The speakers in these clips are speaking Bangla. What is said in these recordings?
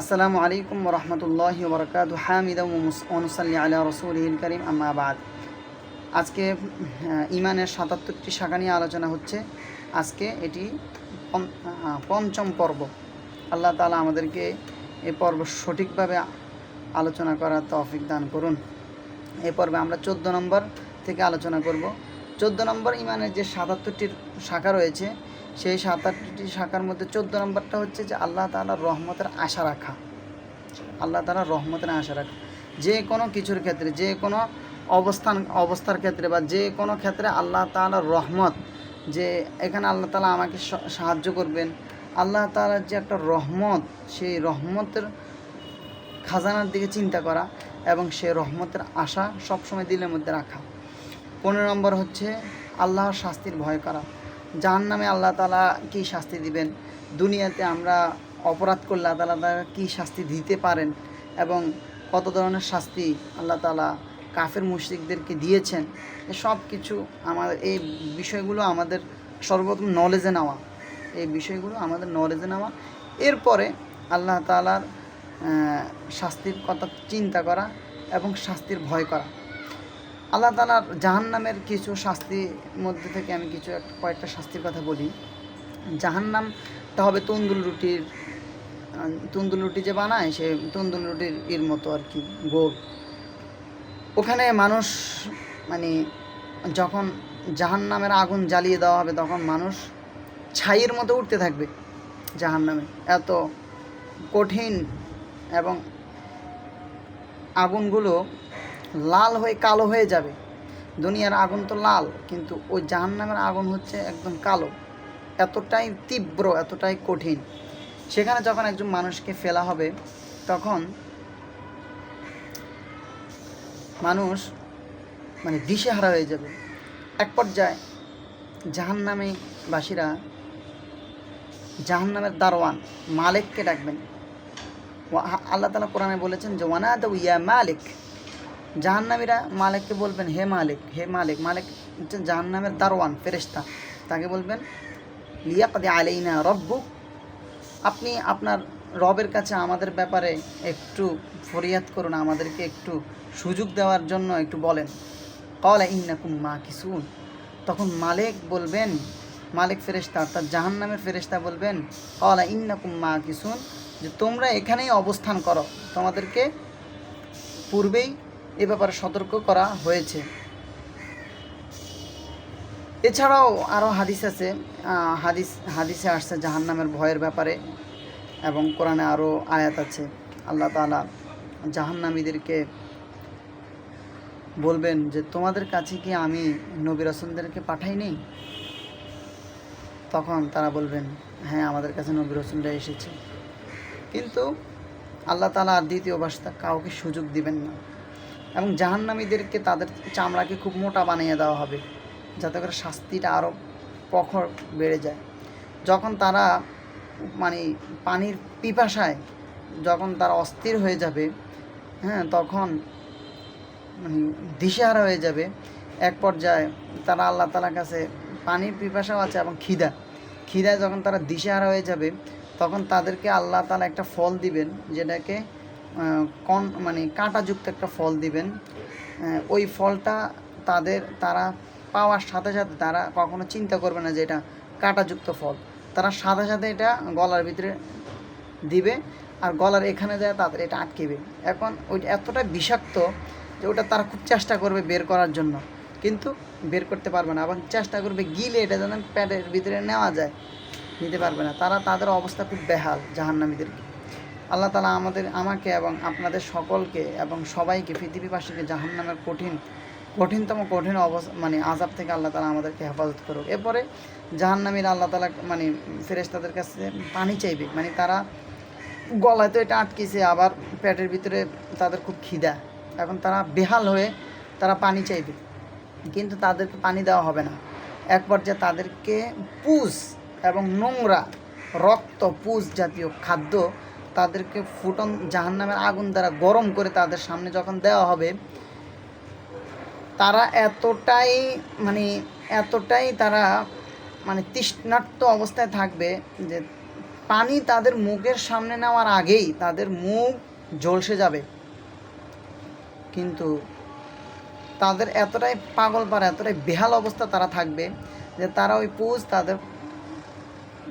আসসালামু আলাইকুম রহমতুল্লাহ বরকাত হামিদ অনুসাল্লি আলা রসুল করিম আম্মাবাদ আজকে ইমানের সাতাত্তরটি শাখা নিয়ে আলোচনা হচ্ছে। আজকে এটি পঞ্চম পর্ব। আল্লাহ তালা আমাদেরকে এই পর্ব সঠিকভাবে আলোচনা করার তৌফিক দান করুন। এই পর্বে আমরা চোদ্দ নম্বর থেকে আলোচনা করব। চোদ্দ নম্বর ইমানের যে সাতাত্তরটির শাখা রয়েছে সেই সাত আটটি শাখার মধ্যে চোদ্দ নম্বরটা হচ্ছে যে আল্লাহ তালার রহমতের আশা রাখা। আল্লাহ তালার রহমতের আশা রাখা। যে কোনো কিছুর ক্ষেত্রে, যে কোনো অবস্থান, অবস্থার ক্ষেত্রে বা যে কোনো ক্ষেত্রে আল্লাহ তালার রহমত, যে এখানে আল্লাহ তালা আমাকে সাহায্য করবেন। আল্লাহ তালার যে একটা রহমত, সেই রহমতের খাজানার দিকে চিন্তা করা এবং সে রহমতের আশা সবসময় দিলের মধ্যে রাখা। পনেরো নম্বর হচ্ছে আল্লাহর শাস্তির ভয় করা। যার নামে আল্লাহ তালা কী শাস্তি দিবেন? দুনিয়াতে আমরা অপরাধ করলে আল্লাহ তালা কী শাস্তি দিতে পারেন? এবং কত ধরনের শাস্তি আল্লাহ তালা কাফের মুশরিকদেরকে দিয়েছেন? সব কিছু আমাদের এই বিষয়গুলো আমাদের সর্বপ্রথম নলেজে নেওয়া। এই বিষয়গুলো আমাদের নলেজে নেওয়া। এরপরে আল্লাহ তালার শাস্তির কথা চিন্তা করা এবং শাস্তির ভয় করা। আল্লাহ তালার জাহান্নামের কিছু শাস্তির মধ্যে থেকে আমি কিছু কয়েকটা শাস্তির কথা বলি। জাহান্নামটা হবে তন্দুল রুটির তন্দুল রুটি যে বানায় সে তন্দুল রুটির এর মতো আর কি গোল ওখানে মানুষ মানে যখন জাহান্নামের আগুন জ্বালিয়ে দেওয়া হবে তখন মানুষ ছাইয়ের মতো উঠতে থাকবে জাহান্নামে। এত কঠিন এবং আগুনগুলো লাল হয়ে কালো হয়ে যাবে। দুনিয়ার আগুন তো লাল, কিন্তু ওই জাহান্নামের আগুন হচ্ছে একদম কালো। এতটাই তীব্র, এতটাই কঠিন। সেখানে যখন একজন মানুষকে ফেলা হবে, তখন মানুষ মানে দিশেহারা হয়ে যাবে। এক পর্যায়ে জাহান্নামে বাসীরা জাহান্নামের দারোয়ান মালিককে ডাকবেন। আল্লাহ তালা কোরআনে বলেছেন যে ওয়ানা দা ইয়া মালিক। জাহান্নামীরা মালিককে বলবেন, হে মালিক হে মালিক। মালিক হচ্ছেন জাহান্নামের দারোয়ান, ফেরেশতা। তাকে বলবেন, লিয়াকদি আলাইনা রব্বু আপনি আপনার রবের কাছে আমাদের ব্যাপারে একটু ফরিয়াদ করুন, আমাদেরকে একটু সুযোগ দেওয়ার জন্য একটু বলেন। কলা ইন্নাকুম মা কিসুন তখন মালিক বলবেন, মালিক ফেরেশতা, অর্থাৎ জাহান্নামের ফেরেশতা বলবেন কলা ইন্নাকুম মা কিসুন যে তোমরা এখানেই অবস্থান করো। তোমাদেরকে পূর্বেই এ ব্যাপারে সতর্ক করা হয়েছে। এছাড়াও আরও হাদিস আছে হাদিস, হাদিসে আসছে জাহান্নামের ভয়ের ব্যাপারে এবং কোরআনে আরও আয়াত আছে। আল্লাহ তাআলা জাহান্নামীদেরকে বলবেন যে, তোমাদের কাছে কি আমি নবী রসুলদেরকে পাঠাইনি? তখন তারা বলবেন হ্যাঁ আমাদের কাছে নবী রসুলরা এসেছে। কিন্তু আল্লাহ তালা দ্বিতীয় বাসতা কাউকে সুযোগ দিবেন না। এবং জাহান্নামীদেরকে তাদের চামড়াকে খুব মোটা বানিয়ে দেওয়া হবে, যাতে করে শাস্তিটা আরও প্রখর বেড়ে যায়। যখন তারা মানে পানির পিপাসায় যখন তারা অস্থির হয়ে যাবে হ্যাঁ তখন মানে দিশেহারা হয়ে যাবে। এক পর্যায়ে তারা আল্লাহ তালার কাছে পানির পিপাসাও আছে এবং খিদা। খিদায় যখন তারা দিশেহারা হয়ে যাবে, তখন তাদেরকে আল্লাহ তালা একটা ফল দিবেন, যেটাকে কন মানে কাঁটাযুক্ত একটা ফল দিবেন। ওই ফলটা তাদের, তারা পাওয়ার সাথে সাথে তারা কখনো চিন্তা করবে না যে এটা কাঁটাযুক্ত ফল। তারা সাথে সাথে এটা গলার ভিতরে দিবে আর গলার এখানে যায় তাদের এটা আটকেবে। এখন ওইটা এতটা বিষাক্ত যে ওটা তারা খুব চেষ্টা করবে বের করার জন্য। কিন্তু বের করতে পারবে না এবং চেষ্টা করবে গিলে এটা যেন প্যাডের ভিতরে নেওয়া যায়, নিতে পারবে না। তারা তাদের অবস্থা খুব বেহাল জাহান্নামীদেরকে। আল্লাহ তালা আমাদের, আমাকে এবং আপনাদের সকলকে এবং সবাইকে, পৃথিবীবাসীকে জাহান্নামের কঠিন, কঠিনতম কঠিন অবস্থা মানে আজাব থেকে আল্লাহ তালা আমাদেরকে হেফাজত করুক। এরপরে জাহান্নামীরা আল্লাহ তালা মানে ফেরেশতাদের কাছে পানি চাইবে। মানে তারা গলায় তো এটা আটকেছে, আবার পেটের ভিতরে তাদের খুব খিদা। এখন তারা বেহাল হয়ে তারা পানি চাইবে। কিন্তু তাদেরকে পানি দেওয়া হবে না। এক পর্যায়ে তাদেরকে পুষ এবং নোংরা রক্ত পুষ জাতীয় খাদ্য তাদেরকে ফুটন জাহান্নামের আগুন দ্বারা গরম করে তাদের সামনে যখন দেওয়া হবে, তারা এতটাই মানে এতটাই তারা মানে তৃষ্ণার্ত অবস্থায় থাকবে যে পানি তাদের মুখের সামনে নেওয়ার আগেই তাদের মুখ ঝলসে যাবে। কিন্তু তাদের এতটাই পাগল পারা, এতটাই বেহাল অবস্থা তারা থাকবে যে তারা ওই পুজ তাদের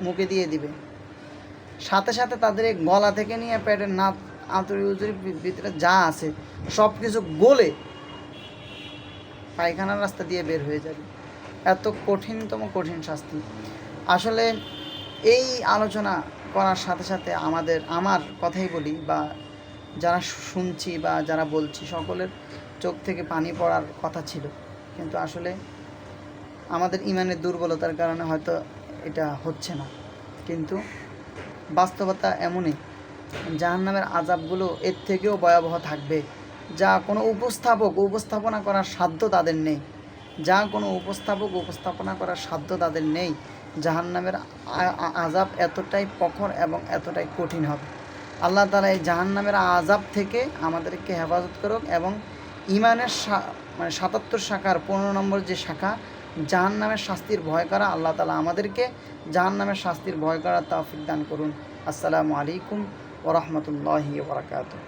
মুখে দিয়ে দিবে। সাথে সাথে তাদের এই গলা থেকে নিয়ে পেটের নাক আঁতুরি উতুরি ভিতরে যা আছে সব কিছু গলে পায়খানার রাস্তা দিয়ে বের হয়ে যাবে। এত কঠিনতম কঠিন শাস্তি। আসলে এই আলোচনা করার সাথে সাথে আমাদের, আমার কথাই বলি বা যারা শুনছি বা যারা বলছি, সকলের চোখ থেকে পানি পড়ার কথা ছিল। কিন্তু আসলে আমাদের ইমানের দুর্বলতার কারণে হয়তো এটা হচ্ছে না। কিন্তু বাস্তবতা এমনই। জাহান্নামের আজাবগুলো এর থেকেও ভয়াবহ থাকবে। যা কোনো উপস্থাপক উপস্থাপনা করার সাধ্য তাদের নেই। যা কোনো উপস্থাপক উপস্থাপনা করার সাধ্য তাদের নেই। জাহান্নামের আজাব এতটাই প্রখর এবং এতটাই কঠিন হবে। আল্লাহ তালা এই জাহান্নামের আজাব থেকে আমাদেরকে হেফাজত করুক এবং ইমানের মানে সাতাত্তর শাখার পনেরো নম্বর যে শাখা জাহান্নামের শাস্তির ভয় করা আল্লাহ তালা আমাদেরকে জাহান নামের শাস্তির ভয় করা তাফিক দান করুন। আসসালামু আলাইকুম ওরহমতুল্লাহি ওবরাকাতুহ